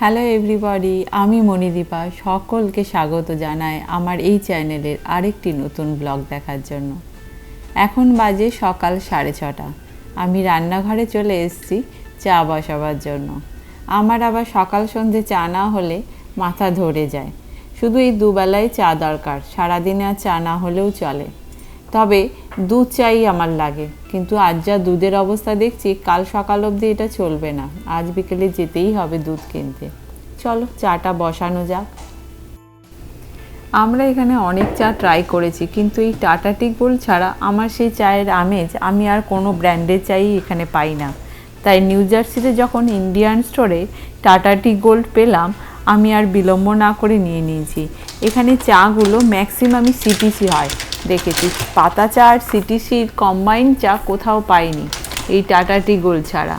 Hello everybody আমি মণিদীপা সকলকে স্বাগত জানাই আমার এই চ্যানেলের আরেকটি নতুন ব্লগ দেখার জন্য। এখন বাজে সকাল সাড়ে ছটা। আমি রান্নাঘরে চলে এসেছি চা বসাবার জন্য। আমার আবার সকাল সন্ধে চা না হলে মাথা ধরে যায়। শুধু এই দুবেলায় চা দরকার। সারাদিনে আর চা না হলেও চলে। তবে দুধ চাই আমার লাগে। কিন্তু আজ যা দুধের অবস্থা দেখছি, কাল সকাল অবধি এটা চলবে না। আজ বিকেলে যেতেই হবে দুধ কিনতে। চলো, চাটা বসানো যাক। আমরা এখানে অনেক চা ট্রাই করেছি, কিন্তু এই টাটা টি গোল্ড ছাড়া আমার সেই চায়ের আমেজ আমি আর কোনো ব্র্যান্ডের চাই এখানে পাই না। তাই নিউ জার্সিতে যখন ইন্ডিয়ান স্টোরে টাটা টি গোল্ড পেলাম আমি আর বিলম্ব না করে নিয়ে নিয়েছি। এখানে চাগুলো ম্যাক্সিমামই সিটিসি হয়। দেখেছি, পাতা চা আর সিটিসির কম্বাইন্ড চা কোথাও পাইনি। এই টাটা টি গোল ছাড়া।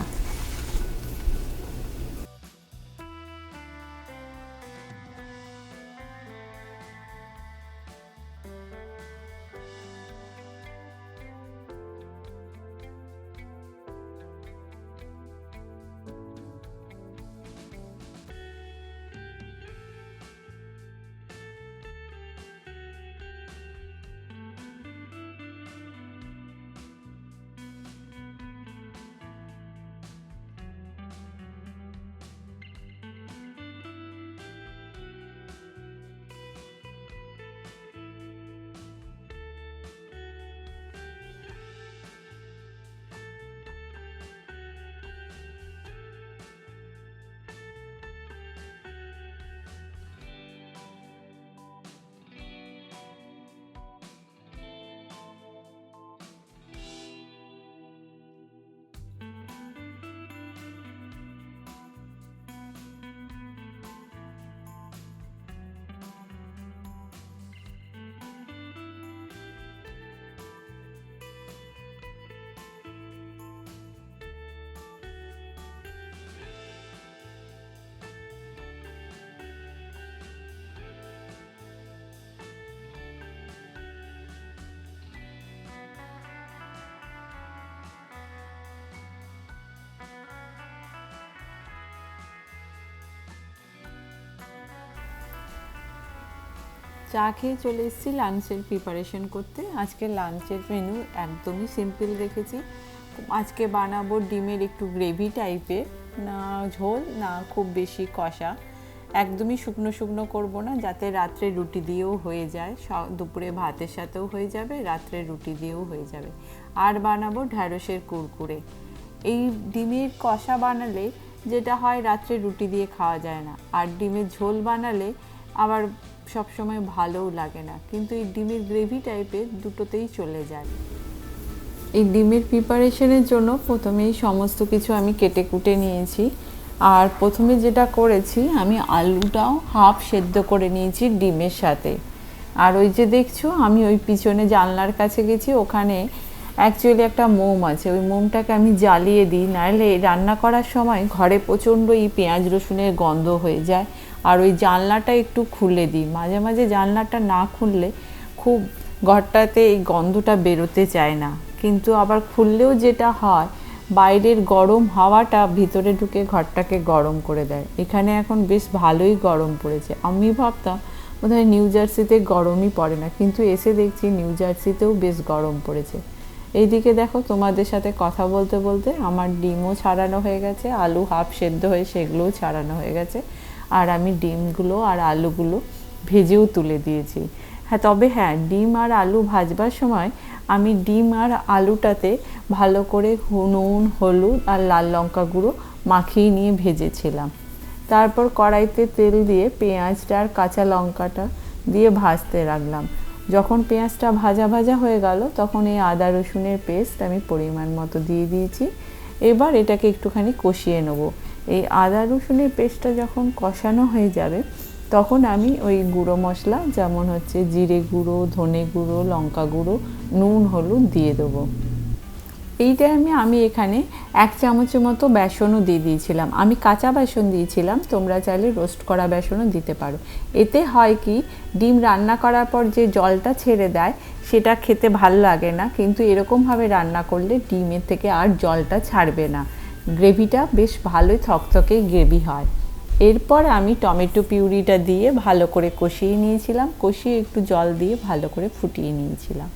চা খেয়ে চলে এসেছি লাঞ্চের প্রিপারেশন করতে। আজকে লাঞ্চের মেনু একদমই সিম্পল রেখেছি আজকে বানাবো ডিমের একটু গ্রেভি টাইপের না ঝোল, না খুব বেশি কষা। একদমই শুকনো শুকনো করব না, যাতে রাত্রে রুটি দিয়েও হয়ে যায়। দুপুরে ভাতের সাথেও হয়ে যাবে, রাত্রে রুটি দিয়েও হয়ে যাবে। আর বানাবো ঢ্যাঁড়সের কুরকুরে। এই ডিমের কষা বানালে যেটা হয়, রাত্রে রুটি দিয়ে খাওয়া যায় না। আর ডিমের ঝোল বানালে আবার সবসময় ভালোও লাগে না। কিন্তু এই ডিমের গ্রেভি টাইপের দুটোতেই চলে যায়। এই ডিমের প্রিপারেশনের জন্য প্রথমেই সমস্ত কিছু আমি কেটে কুটে নিয়েছি। আর প্রথমে যেটা করেছি, আমি আলুটাও হাফ সেদ্ধ করে নিয়েছি ডিমের সাথে। আর ওই যে দেখছ, আমি ওই পিছনে জানলার কাছে গেছি, ওখানে অ্যাকচুয়ালি একটা মোম আছে। ওই মোমটাকে আমি জ্বালিয়ে দিই, নাহলে রান্না করার সময় ঘরে প্রচণ্ড এই পেঁয়াজ রসুনের গন্ধ হয়ে যায়। আর ওই জানলাটা একটু খুলে দিই। মাঝে মাঝে জানলাটা না খুললে খুব ঘরটাতে এই গন্ধটা বেরোতে চায় না। কিন্তু আবার খুললেও যেটা হয়, বাইরের গরম হাওয়াটা ভিতরে ঢুকে ঘরটাকে গরম করে দেয়। এখানে এখন বেশ ভালোই গরম পড়েছে। আমি ভাবতাম বোধহয় নিউ জার্সিতে গরমই পড়ে না, কিন্তু এসে দেখছি নিউ জার্সিতেও বেশ গরম পড়েছে। এইদিকে দেখো তোমাদের সাথে কথা বলতে বলতে আমার ডিমও ছাড়ানো হয়ে গেছে, আলু হাফ সেদ্ধ হয়ে সেগুলোও ছাড়ানো হয়ে গেছে। আর আমি ডিমগুলো আর আলুগুলো ভেজেও তুলে দিয়েছি। হ্যাঁ তবে হ্যাঁ ডিম আর আলু ভাজবার সময় আমি ডিম আর আলুটাতে ভালো করে নুন, হলুদ আর লাল লঙ্কা গুঁড়ো মাখিয়ে নিয়ে ভেজেছিলাম। তারপর কড়াইতে তেল দিয়ে পেঁয়াজটা আর কাঁচা লঙ্কাটা দিয়ে ভাজতে রাখলাম যখন পেঁয়াজটা ভাজা ভাজা হয়ে গেল, তখন এই আদা রসুনের পেস্ট আমি পরিমাণ মতো দিয়ে দিয়েছি। এবার এটাকে একটুখানি কষিয়ে নেব। এই আদা রসুনের পেস্টটা যখন কষানো হয়ে যাবে, তখন আমি ওই গুঁড়ো মশলা, যেমন হচ্ছে জিরে গুঁড়ো, ধনে গুঁড়ো, লঙ্কা গুঁড়ো, নুন, হলুদ দিয়ে দেবো। এই টাইমে আমি এখানে এক চামচের মতো বেসনও দিয়ে দিয়েছিলাম। আমি কাঁচা বেসন দিয়েছিলাম, তোমরা চাইলে রোস্ট করা বেসনও দিতে পারো। এতে হয় কি, ডিম রান্না করার পর যে জলটা ছেড়ে দেয়, সেটা খেতে ভালো লাগে না, কিন্তু এরকমভাবে রান্না করলে ডিমের থেকে আর জলটা ছাড়বে না। গ্রেভিটা বেশ ভালোই থকথকে গ্রেভি হয়। এরপর আমি টমেটো পিউরিটা দিয়ে ভালো করে কষিয়ে নিয়েছিলাম। কষিয়ে একটু জল দিয়ে ভালো করে ফুটিয়ে নিয়েছিলাম।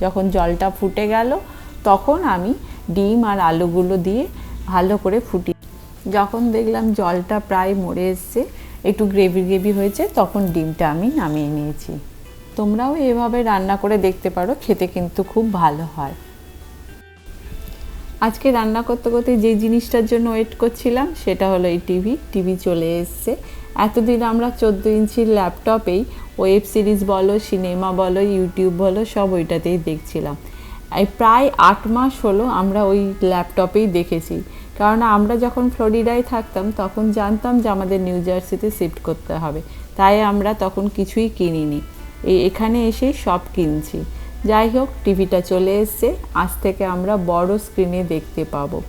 যখন জলটা ফুটে গেল, তখন আমি ডিম আর আলুগুলো দিয়ে ভালো করে ফুটি যখন দেখলাম জলটা প্রায় মরে এসছে, একটু গ্রেভি গ্রেভি হয়েছে, তখন ডিমটা আমি নামিয়ে নিয়েছি। তোমরাও এভাবে রান্না করে দেখতে পারো, খেতে কিন্তু খুব ভালো হয়। আজকে রান্না করতে করতে যে জিনিসটার জন্য ওয়েট করছিলাম, সেটা হলো এই টিভি। টিভি চলে এসছে। এতদিন আমরা চোদ্দ ইঞ্চির ল্যাপটপেই ওয়েব সিরিজ বলো সিনেমা বলো ইউটিউব বলো, সব ওইটাতেই দেখছিলাম। এই প্রায় আট মাস হলো আমরা ওই ল্যাপটপেই দেখেছি। কারণ আমরা যখন ফ্লোরিডায় থাকতাম, তখন জানতাম যে আমাদের নিউ জার্সিতে শিফট করতে হবে। তাই আমরা তখন কিছুই কিনিনি। এখানে এসেই সব কিনছি। যাই হোক টিভিটা চলে এসছে। আজ থেকে আমরা বড় স্ক্রিনে দেখতে পাবো।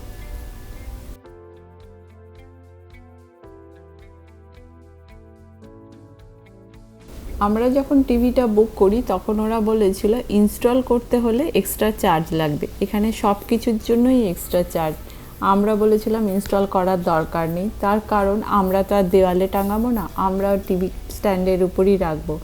আমরা যখন টিভিটা বুক করি, তখন ওরা বলেছিল ইনস্টল করতে হলে এক্সট্রা চার্জ লাগবে। এখানে সব কিছুর জন্যই এক্সট্রা চার্জ আমরা বলেছিলাম ইনস্টল করার দরকার নেই। তার কারণ, আমরা তো আর দেওয়ালে টাঙাবো না। আমরা টিভি স্ট্যান্ডের উপরই রাখব।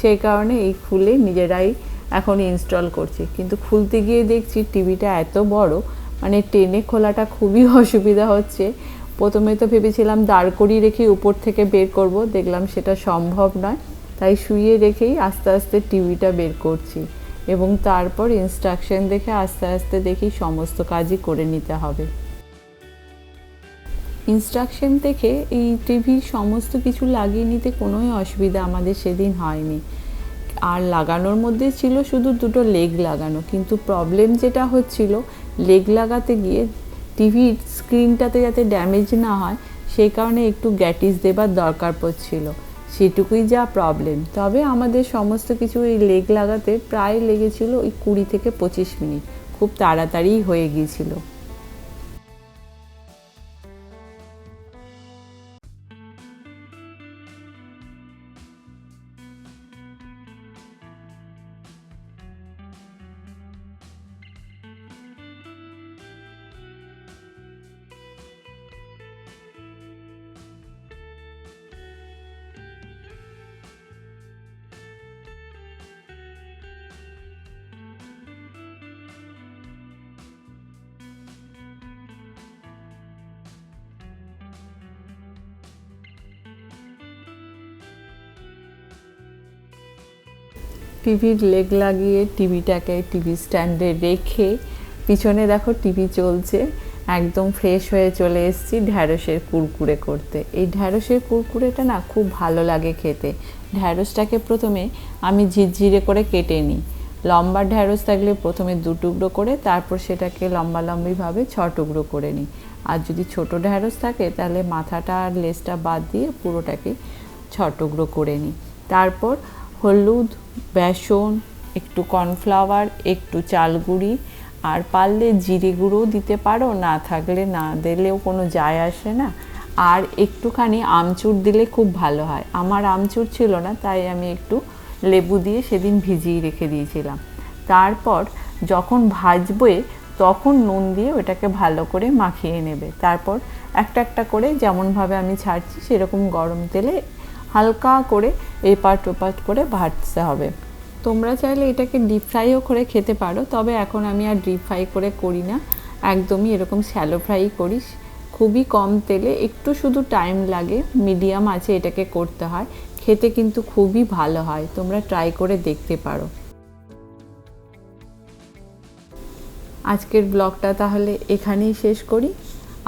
সেই কারণে এই খুলে নিজেরাই এখন ইনস্টল করছি। কিন্তু খুলতে গিয়ে দেখছি টিভিটা এত বড় মানে টেনে খোলাটা খুবই অসুবিধা হচ্ছে। প্রথমে তো ভেবেছিলাম দাঁড় করিয়ে রেখে উপর থেকে বের করব, দেখলাম সেটা সম্ভব নয়। তাই শুয়ে রেখেই আস্তে আস্তে টিভিটা বের করছি এবং তারপর ইনস্ট্রাকশন দেখে আস্তে আস্তে দেখি সমস্ত কাজই করে নিতে হবে। ইনস্ট্রাকশন দেখে এই টিভির সমস্ত কিছু লাগিয়ে নিতে কোনোই অসুবিধা আমাদের সেদিন হয়নি। আর লাগানোর মধ্যে ছিল শুধু দুটো লেগ লাগানো। কিন্তু প্রবলেম যেটা হচ্ছিল, লেগ লাগাতে গিয়ে টিভির স্ক্রিনটাতে যাতে ড্যামেজ না হয়, সেই কারণে একটু গ্যাটিস দেবার দরকার পড়ছিল। সেটুকুই যা প্রবলেম তবে আমাদের সমস্ত কিছু এই লেগ লাগাতে প্রায় লেগেছিল ওই কুড়ি থেকে পঁচিশ মিনিট। খুব তাড়াতাড়ি হয়ে গিয়েছিল। টিভির লেগ লাগিয়ে টিভিটাকে টিভি স্ট্যান্ডে রেখে পিছনে দেখো টিভি চলছে, একদম ফ্রেশ হয়ে চলে এসেছি ঢ্যাঁড়সের কুরকুরে করতে। এই ঢ্যাঁড়সের কুরকুরেটা না খুব ভালো লাগে খেতে। ঢ্যাঁড়সটাকে প্রথমে আমি ঝিরঝিরে করে কেটে নিই। লম্বা ঢ্যাঁড়স থাকলে প্রথমে দু টুকরো করে, তারপর সেটাকে লম্বা লম্বিভাবে ছ টুকরো করে নিই। আর যদি ছোট ঢ্যাঁড়স থাকে, তাহলে মাথাটা আর লেজটা বাদ দিয়ে পুরোটাকে ছ টুকরো করে নিই। তারপর হলুদ, বেসন, একটু কর্নফ্লাওয়ার, একটু চাল গুঁড়ি আর পারলে জিরে গুঁড়োও দিতে পারো, না থাকলে না দিলেও কোনো যায় আসে না। আর একটুখানি আমচুর দিলে খুব ভালো হয়। আমার আমচুর ছিল না, তাই আমি একটু লেবু দিয়ে সেদিন ভিজিয়ে রেখে দিয়েছিলাম। তারপর যখন ভাজবে, তখন নুন দিয়ে ওটাকে ভালো করে মাখিয়ে নেবে। তারপর একটা একটা করে যেমনভাবে আমি ছাড়ছি, সেরকম গরম তেলে হালকা করে এপাট ওপাট করে ভাজতে হবে। তোমরা চাইলে এটাকে ডিপ ফ্রাইও করে খেতে পারো, তবে এখন আমি আর ডিপ ফ্রাই করে করি না। একদমই এরকম শ্যালো ফ্রাই করিস। খুবই কম তেলে, একটু শুধু টাইম লাগে মিডিয়াম আছে এটাকে করতে হয়। খেতে কিন্তু খুবই ভালো হয়, তোমরা ট্রাই করে দেখতে পারো। আজকের ব্লগটা তাহলে এখানেই শেষ করি।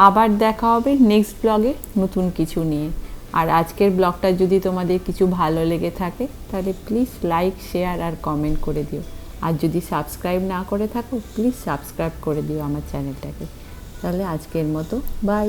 আবার দেখা হবে নেক্সট ব্লগে নতুন কিছু নিয়ে। আর আজকের ব্লগটা যদি তোমাদের কিছু ভালো লেগে থাকে, তাহলে প্লিজ লাইক শেয়ার আর কমেন্ট করে দিও। আর যদি সাবস্ক্রাইব না করে থাকো প্লিজ সাবস্ক্রাইব করে দিও আমার চ্যানেলটাকে তাহলে আজকের মতো বাই